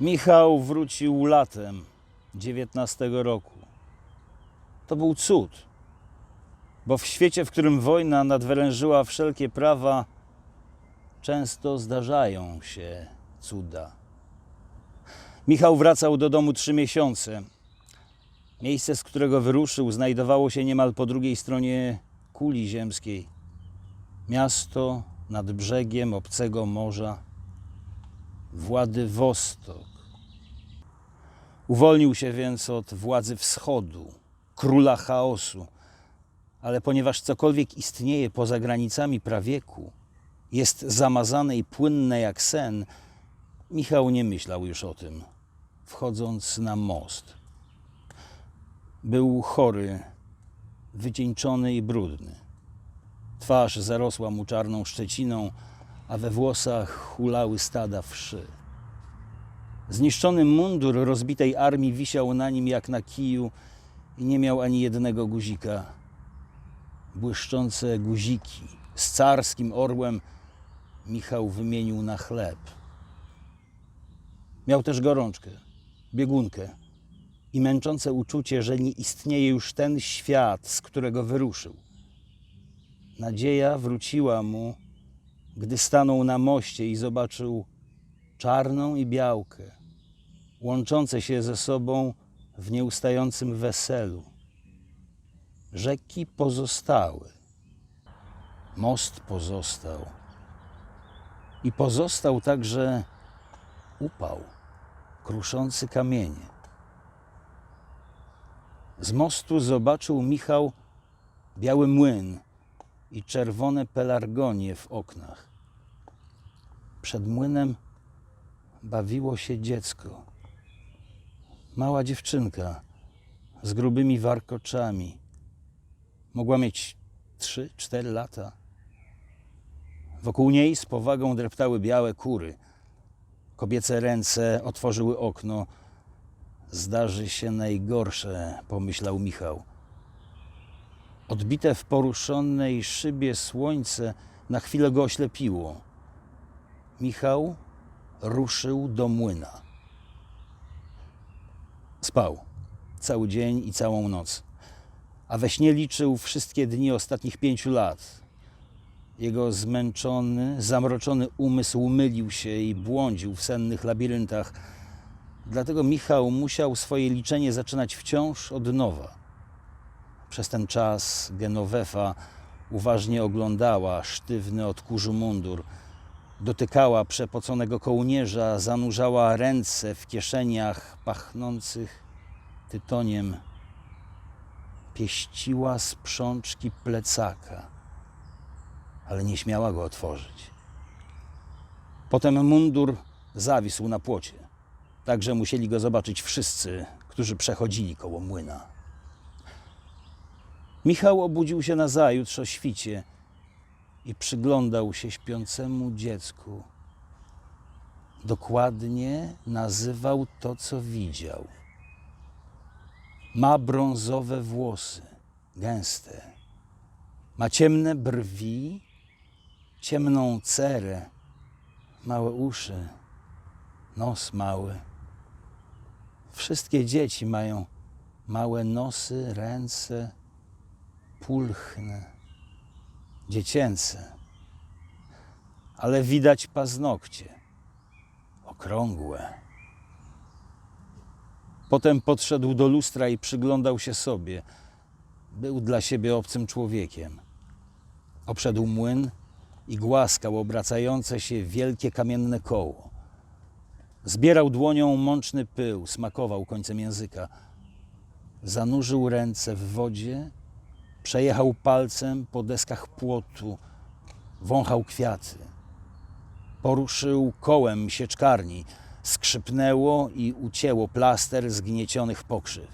Michał wrócił latem 19 roku. To był cud, bo w świecie, w którym wojna nadwyrężyła wszelkie prawa, często zdarzają się cuda. Michał wracał do domu trzy miesiące. Miejsce, z którego wyruszył, znajdowało się niemal po drugiej stronie kuli ziemskiej. Miasto nad brzegiem obcego morza. Władywostok. Uwolnił się więc od władzy wschodu, króla chaosu, ale ponieważ cokolwiek istnieje poza granicami prawieku, jest zamazane i płynne jak sen, Michał nie myślał już o tym, wchodząc na most. Był chory, wycieńczony i brudny. Twarz zarosła mu czarną szczeciną, a we włosach hulały stada wszy. Zniszczony mundur rozbitej armii wisiał na nim jak na kiju i nie miał ani jednego guzika. Błyszczące guziki z carskim orłem Michał wymienił na chleb. Miał też gorączkę, biegunkę i męczące uczucie, że nie istnieje już ten świat, z którego wyruszył. Nadzieja wróciła mu, gdy stanął na moście i zobaczył czarną i białkę, łączące się ze sobą w nieustającym weselu. Rzeki pozostały, most pozostał i pozostał także upał, kruszący kamienie. Z mostu zobaczył Michał biały młyn i czerwone pelargonie w oknach. Przed młynem bawiło się dziecko. Mała dziewczynka z grubymi warkoczami. Mogła mieć trzy, cztery lata. Wokół niej z powagą dreptały białe kury. Kobiece ręce otworzyły okno. Zdarzy się najgorsze, pomyślał Michał. Odbite w poruszonej szybie słońce na chwilę go oślepiło. Michał ruszył do młyna. Spał cały dzień i całą noc, a we śnie liczył wszystkie dni ostatnich pięciu lat. Jego zmęczony, zamroczony umysł mylił się i błądził w sennych labiryntach. Dlatego Michał musiał swoje liczenie zaczynać wciąż od nowa. Przez ten czas Genovefa uważnie oglądała sztywny od kurzu mundur. Dotykała przepoconego kołnierza, zanurzała ręce w kieszeniach pachnących tytoniem. Pieściła sprzączki plecaka, ale nie śmiała go otworzyć. Potem mundur zawisł na płocie. Także musieli go zobaczyć wszyscy, którzy przechodzili koło młyna. Michał obudził się nazajutrz o świcie i przyglądał się śpiącemu dziecku. Dokładnie nazywał to, co widział. Ma brązowe włosy, gęste. Ma ciemne brwi, ciemną cerę, małe uszy, nos mały. Wszystkie dzieci mają małe nosy, ręce, pulchne, dziecięce, ale widać paznokcie, okrągłe. Potem podszedł do lustra i przyglądał się sobie. Był dla siebie obcym człowiekiem. Obszedł młyn i głaskał obracające się wielkie kamienne koło. Zbierał dłonią mączny pył, smakował końcem języka. Zanurzył ręce w wodzie Przejechał palcem po deskach płotu, wąchał kwiaty. Poruszył kołem sieczkarni, skrzypnęło i ucięło plaster zgniecionych pokrzyw.